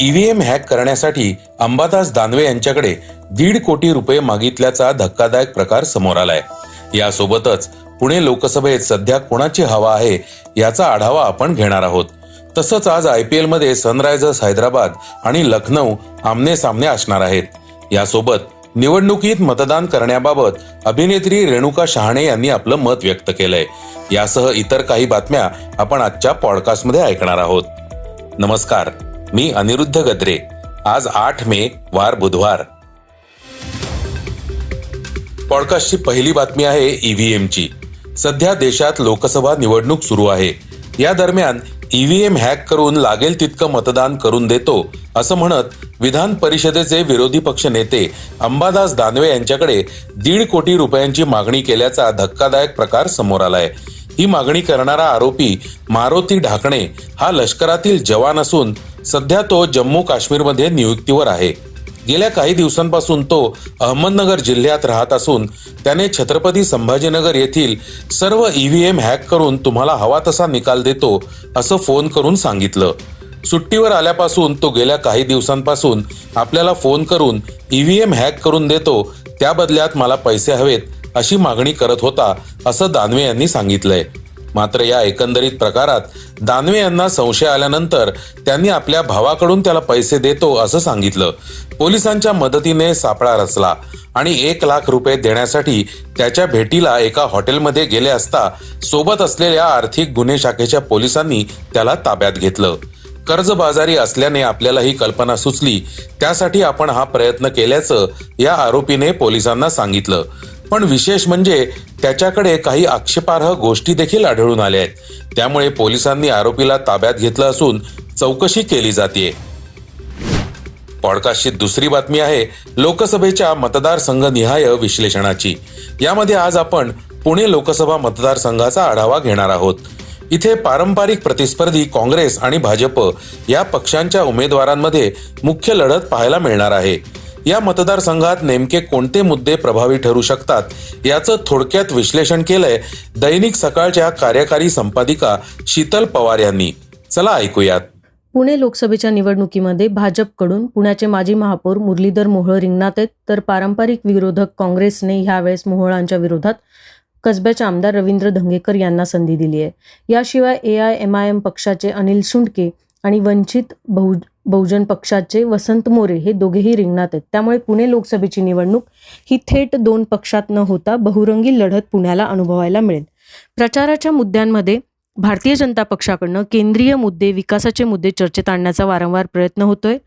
EVM hack करण्यासाठी अंबादास दानवे यांच्याकडे दीड कोटी रुपये मागितल्याचा धक्कादायक प्रकार समोर आलाय. यासोबतच पुणे लोकसभेत सध्या कोणाची हवा आहे याचा आढावा आपण घेणार आहोत. तसंच आज आय पी एलमध्ये सनरायझर्स हैदराबाद आणि लखनौ आमने सामने असणार आहेत. यासोबत निवडणुकीत मतदान करण्याबाबत अभिनेत्री रेणुका शहाणे यांनी आपलं मत व्यक्त केलंय. यासह इतर काही बातम्या आपण आजच्या पॉडकास्टमध्ये ऐकणार आहोत. नमस्कार. मी अनिरुद्ध गद्रे. आज आठ मे वार बुधवार. पॉडकास्टची पहिली बातमी आहे ईव्हीएमची. सध्या देशात लोकसभा निवडणूक सुरू आहे. या दरम्यान ईव्हीएम हॅक करून लागेल तितकं मतदान करून देतो असं म्हणत विधान परिषदेचे विरोधी पक्ष नेते अंबादास दानवे यांच्याकडे दीड कोटी रुपयांची मागणी केल्याचा धक्कादायक प्रकार समोर आलाय. ही मागणी करणारा आरोपी मारुती ढाकणे हा लष्करातील जवान असून सध्या तो जम्मू काश्मीरमध्ये नियुक्तीवर आहे. गेल्या काही दिवसांपासून तो अहमदनगर जिल्ह्यात राहत असून त्याने छत्रपती संभाजीनगर येथील सर्व ईव्हीएम हॅक करून तुम्हाला हवा तसा निकाल देतो असं फोन करून सांगितलं. सुट्टीवर आल्यापासून तो गेल्या काही दिवसांपासून आपल्याला फोन करून ईव्हीएम हॅक करून देतो त्या बदल्यात मला पैसे हवेत अशी मागणी करत होता असं दानवे यांनी सांगितलंय. मात्र या एकंदरीत प्रकारात दानवे यांना संशय आल्यानंतर त्यांनी आपल्या भावाकडून त्याला पैसे देतो असं सांगितलं. पोलिसांच्या मदतीने सापळा रचला आणि एक लाख रुपये देण्यासाठी त्याच्या भेटीला एका हॉटेलमध्ये गेले असता सोबत असलेल्या आर्थिक गुन्हे शाखेच्या पोलिसांनी त्याला ताब्यात घेतलं. कर्जबाजारी असल्याने आपल्याला ही कल्पना सुचली. त्यासाठी आपण हा प्रयत्न केल्याचं या आरोपीने पोलिसांना सांगितलं. पण विशेष म्हणजे त्याच्याकडे काही आक्षेपार्ह गोष्टी देखील आढळून आल्या आहेत. त्यामुळे पोलिसांनी आरोपीला ताब्यात घेतलं असून चौकशी केली जाते पॉडकास्टची दुसरी बातमी आहे लोकसभेच्या मतदारसंघनिहाय विश्लेषणाची. यामध्ये आज आपण पुणे लोकसभा मतदारसंघाचा आढावा घेणार आहोत. इथे पारंपरिक प्रतिस्पर्धी काँग्रेस आणि भाजप या पक्षांच्या उमेदवारांमध्ये मुख्य लढत पाहायला मिळणार आहे. या मतदारसंघात नेमके कोणते मुद्दे प्रभावी ठरू शकतात याचं थोडक्यात विश्लेषण केलंय दैनिक सकाळच्या कार्यकारी संपादिका शीतल पवार यांनी. चला ऐकूयात. पुणे लोकसभेच्या निवडणुकीमध्ये भाजपकडून पुण्याचे माजी महापौर मुरलीधर मोहोळ रिंगणात आहेत तर पारंपरिक विरोधक काँग्रेसने ह्यावेळेस मोहोळांच्या विरोधात कसब्याचे आमदार रवींद्र धंगेकर यांना संधी दिली आहे. याशिवाय A I M I M पक्षाचे अनिल सुंडके आणि वंचित बहु बहुजन पक्षाचे वसंत मोरे हे दोघेही रिंगणात आहेत. त्यामुळे पुणे लोकसभेची निवडणूक ही थेट दोन पक्षात न होता बहुरंगी लढत पुण्याला अनुभवायला मिळेल. प्रचाराच्या मुद्द्यांमध्ये भारतीय जनता पक्षाकडनं केंद्रीय मुद्दे विकासाचे मुद्दे चर्चेत आणण्याचा वारंवार प्रयत्न होतोय.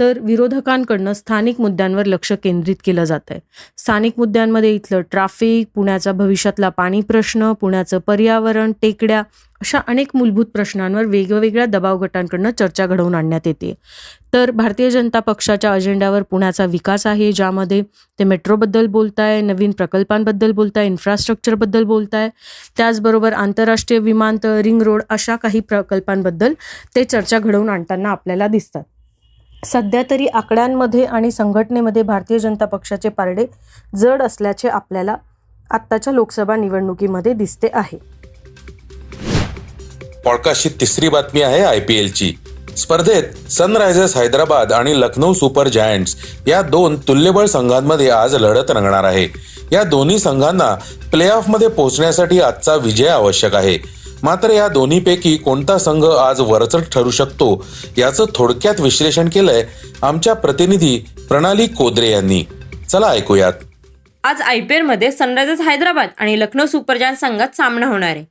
तर विरोधकांकडनं स्थानिक मुद्द्यांवर लक्ष केंद्रित केलं जात आहे स्थानिक मुद्द्यांमध्ये इथलं ट्राफिक पुण्याचा भविष्यातला पाणी प्रश्न पुण्याचं पर्यावरण टेकड्या अशा अनेक मूलभूत प्रश्नांवर वेगवेगळ्या दबाव गटांकडनं चर्चा घडवून आणण्यात येते. तर भारतीय जनता पक्षाच्या अजेंड्यावर पुण्याचा विकास आहे ज्यामध्ये ते मेट्रोबद्दल बोलताय नवीन प्रकल्पांबद्दल बोलताय इन्फ्रास्ट्रक्चरबद्दल बोलताय. त्याचबरोबर आंतरराष्ट्रीय विमानतळ रिंग रोड अशा काही प्रकल्पांबद्दल ते चर्चा घडवून आणताना आपल्याला दिसतात. सध्या तरी आकड्यांमध्ये आणि संघटनेमध्ये भारतीय जनता पक्षाचे पारडे जड असल्याचे आपल्याला आत्ताच्या लोकसभा निवडणुकीमध्ये दिसते आहे. पॉडकास्टची तिसरी बातमी आहे आय पी एलची. स्पर्धेत सनरायझर्स हैदराबाद आणि लखनौ सुपर जायंट्स या दोन तुल्यबळ संघांमध्ये आज लढत रंगणार आहे. या दोन्ही संघांना प्ले मध्ये पोहोचण्यासाठी आजचा विजय आवश्यक आहे. मात्र या दोन्हीपैकी कोणता संघ आज वरचढ ठरू शकतो याचं थोडक्यात विश्लेषण केलंय आमच्या प्रतिनिधी प्रणाली कोद्रे यांनी. चला ऐकूयात. आज आय पी एलमध्ये सनरायझर्स हैदराबाद आणि लखनौ सुपर जायंट संघात सामना होणार आहे.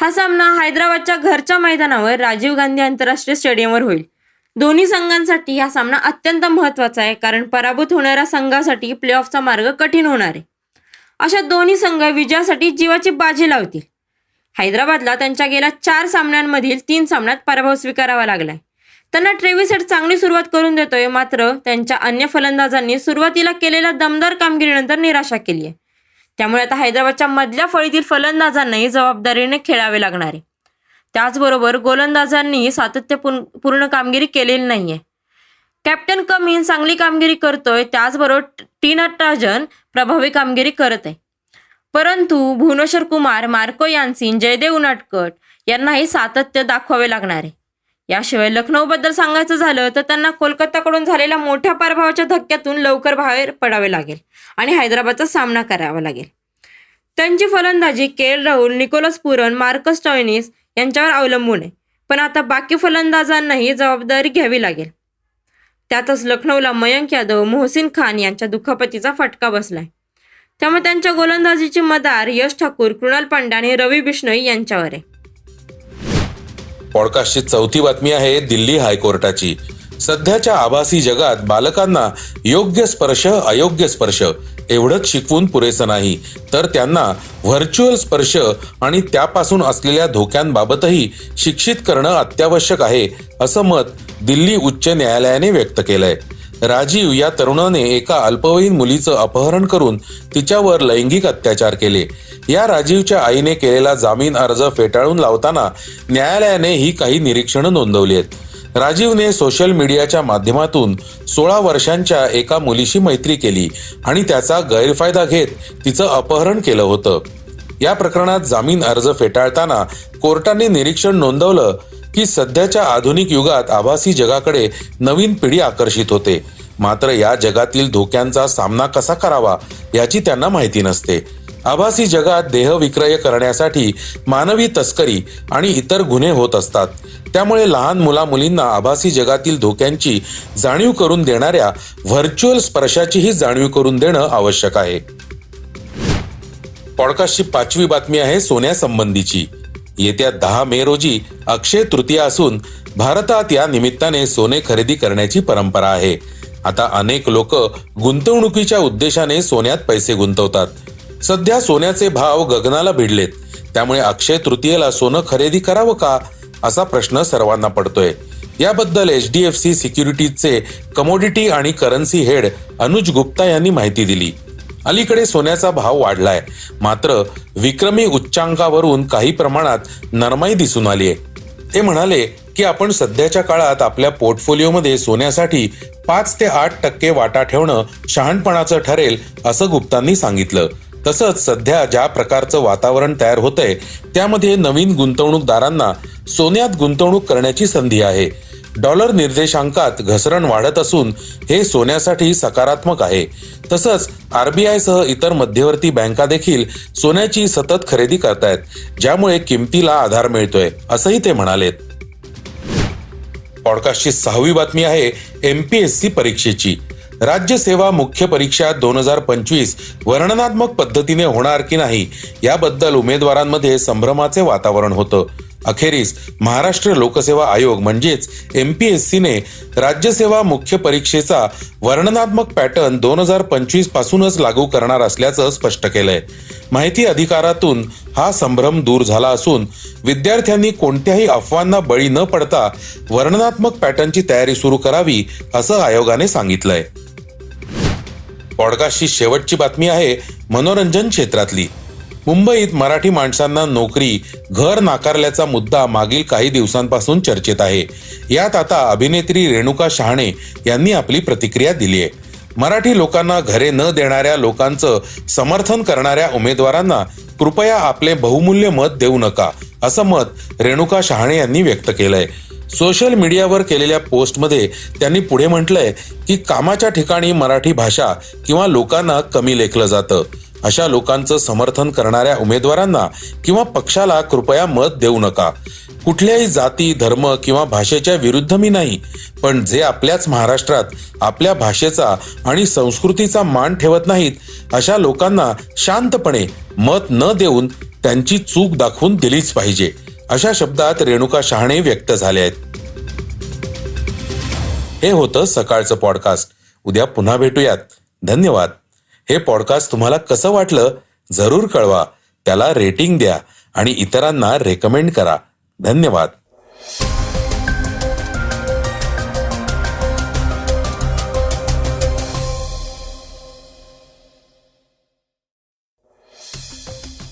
हा सामना हैदराबादच्या घरच्या मैदानावर राजीव गांधी आंतरराष्ट्रीय स्टेडियमवर होईल. दोन्ही संघांसाठी हा सामना अत्यंत महत्त्वाचा आहे कारण पराभूत होणाऱ्या संघासाठी प्लेऑफचा मार्ग कठीण होणार आहे. अशा दोन्ही संघ विजयासाठी जीवाची बाजी लावतील. हैदराबादला त्यांच्या गेल्या चार सामन्यांमधील तीन सामन्यात पराभव स्वीकारावा लागलाय. त्यांना ट्रेव्हिस हेड चांगली सुरुवात करून देतोय मात्र त्यांच्या अन्य फलंदाजांनी सुरुवातीला केलेल्या दमदार कामगिरीनंतर निराशा केली आहे. त्यामुळे आता हैदराबादच्या मधल्या फळीतील फलंदाजांनाही जबाबदारीने खेळावे लागणार आहे. त्याचबरोबर गोलंदाजांनी सातत्यपूर्ण पूर्ण कामगिरी केलेली नाहीये. कॅप्टन कमीन चांगली कामगिरी करतोय त्याचबरोबर टी नटराजन प्रभावी कामगिरी करत आहे. परंतु भुवनेश्वर कुमार मार्को यान्सिन जयदेव उनाटकट यांनाही सातत्य दाखवावे लागणार आहे. याशिवाय लखनौबद्दल सांगायचं झालं तर त्यांना कोलकाताकडून झालेल्या मोठ्या पराभवाच्या धक्क्यातून लवकर बाहेर पडावे लागेल आणि हैदराबादचा सामना करावा लागेल. त्यांची फलंदाजी K L Rahul Nicholas Pooran Marcus Stoinis यांच्यावर अवलंबून आहे. पण आता बाकी फलंदाजांनाही जबाबदारी घ्यावी लागेल. त्यातच लखनौला मयंक यादव मोहसिन खान यांच्या दुखापतीचा फटका बसलाय. त्यामुळे त्यांच्या गोलंदाजीची मदार यश ठाकूर कृणाल पांड्या आणि रवी बिष्णोई यांच्यावर आहे पॉडकास्टची चौथी बातमी आहे दिल्ली हायकोर्टाची. सध्याच्या आभासी जगात बालकांना योग्य स्पर्श अयोग्य स्पर्श एवढंच शिकवून पुरेसं नाही. तर त्यांना व्हर्च्युअल स्पर्श आणि त्यापासून असलेल्या धोक्यांबाबतही शिक्षित करणं अत्यावश्यक आहे असं मत दिल्ली उच्च न्यायालयाने व्यक्त केलंय. राजीव या तरुणाने एका अल्पवयीन मुलीचं अपहरण करून तिच्यावर लैंगिक अत्याचार केले. या राजीवच्या आईने केलेला जामीन अर्ज फेटाळून लावताना न्यायालयाने ही काही निरीक्षणं नोंदवली आहेत. राजीवने सोशल मीडियाच्या माध्यमातून सोळा वर्षांच्या एका मुलीशी मैत्री केली आणि त्याचा गैरफायदा घेत तिचं अपहरण केलं होतं. या प्रकरणात जामीन अर्ज फेटाळताना कोर्टाने निरीक्षण नोंदवलं की सध्याच्या आधुनिक युगात आभासी जगाकडे नवीन पिढी आकर्षित होते. मात्र या जगातील धोक्यांचा सामना कसा करावा याची त्यांना माहिती नसते. आभासी जगात देहविक्रय करण्यासाठी मानवी तस्करी आणि इतर गुन्हे होत असतात. त्यामुळे लहान मुला मुलींना आभासी जगातील धोक्यांची जाणीव करून देणाऱ्या व्हर्च्युअल स्पर्शाचीही जाणीव करून देणं आवश्यक आहे. पॉडकास्टची पाचवी बातमी आहे सोन्यासंबंधीची येत्या दहा मे रोजी अक्षय तृतीया असून भारतात या निमित्ताने सोने खरेदी करण्याची परंपरा आहे. आता अनेक लोक गुंतवणुकीच्या उद्देशाने सोन्यात पैसे गुंतवतात. सध्या सोन्याचे भाव गगनाला भिडलेत. त्यामुळे अक्षय तृतीयेला सोनं खरेदी करावं का? असा प्रश्न सर्वांना पडतोय. याबद्दल एच डी एफ सी सिक्युरिटीजचे कमोडिटी आणि करन्सी हेड अनुज गुप्ता यांनी माहिती दिली. अलीकडे सोन्याचा भाव वाढलाय. मात्र विक्रमी उच्चांकावरून काही प्रमाणात नरमाई दिसून आली आहे ते म्हणाले की आपण सध्याच्या काळात आपल्या पोर्टफोलिओमध्ये सोन्यासाठी पाच ते आठ टक्के वाटा ठेवणं शहाणपणाचं ठरेल असं गुप्तांनी सांगितलं. तसंच सध्या ज्या प्रकारचं वातावरण तयार होतंय त्यामध्ये नवीन गुंतवणूकदारांना सोन्यात गुंतवणूक करण्याची संधी आहे. डॉलर निर्देशांकात घसरण वाढत असून हे सोन्यासाठी सकारात्मक आहे. तसंच आरबीआय सह इतर मध्यवर्ती बँका देखील सोन्याची सतत खरेदी करतायत ज्यामुळे किमतीला आधार मिळतोय असंही ते म्हणालेत. पॉडकास्टची सहावी बातमी आहे एमपीएससी परीक्षेची. राज्य सेवा मुख्य परीक्षा दोन हजार पंचवीस वर्णनात्मक पद्धतीने होणार की नाही याबद्दल उमेदवारांमध्ये संभ्रमाचे वातावरण होतं. अखेरीस महाराष्ट्र लोकसेवा आयोग म्हणजेच एम पी एस सीने राज्यसेवा मुख्य परीक्षेचा वर्णनात्मक पॅटर्न दोन हजार पंचवीस पासूनच लागू करणार असल्याचं स्पष्ट केलंय. माहिती अधिकारातून हा संभ्रम दूर झाला असून विद्यार्थ्यांनी कोणत्याही अफवांना बळी न पडता वर्णनात्मक पॅटर्नची तयारी सुरू करावी असं आयोगाने सांगितलंय. पॉडकास्टची शेवटची बातमी आहे मनोरंजन क्षेत्रातली. मुंबईत मराठी माणसांना नोकरी घर नाकारल्याचा मुद्दा मागील काही दिवसांपासून चर्चेत आहे. यात आता अभिनेत्री रेणुका शहाणे यांनी आपली प्रतिक्रिया दिली आहे. मराठी लोकांना घरे न देणाऱ्या लोकांचं समर्थन करणाऱ्या उमेदवारांना कृपया आपले बहुमूल्य मत देऊ नका असं मत रेणुका शहाणे यांनी व्यक्त केलंय. सोशल मीडियावर केलेल्या पोस्टमध्ये त्यांनी पुढे म्हटलंय की कामाच्या ठिकाणी मराठी भाषा किंवा लोकांना कमी लेखलं जातं. अशा लोकांचं समर्थन करणाऱ्या उमेदवारांना किंवा पक्षाला कृपया मत देऊ नका. कुठल्याही जाती धर्म किंवा भाषेच्या विरुद्ध मी नाही पण जे आपल्याच महाराष्ट्रात आपल्या भाषेचा आणि संस्कृतीचा मान ठेवत नाहीत अशा लोकांना शांतपणे मत न देऊन त्यांची चूक दाखवून दिलीच पाहिजे अशा शब्दात रेणुका शहाणे व्यक्त झाले आहेत. हे होतं सकाळचं पॉडकास्ट. उद्या पुन्हा भेटूयात. धन्यवाद. हे पॉडकास्ट तुम्हाला कसं वाटलं जरूर कळवा. त्याला रेटिंग द्या आणि इतरांना रेकमेंड करा. धन्यवाद.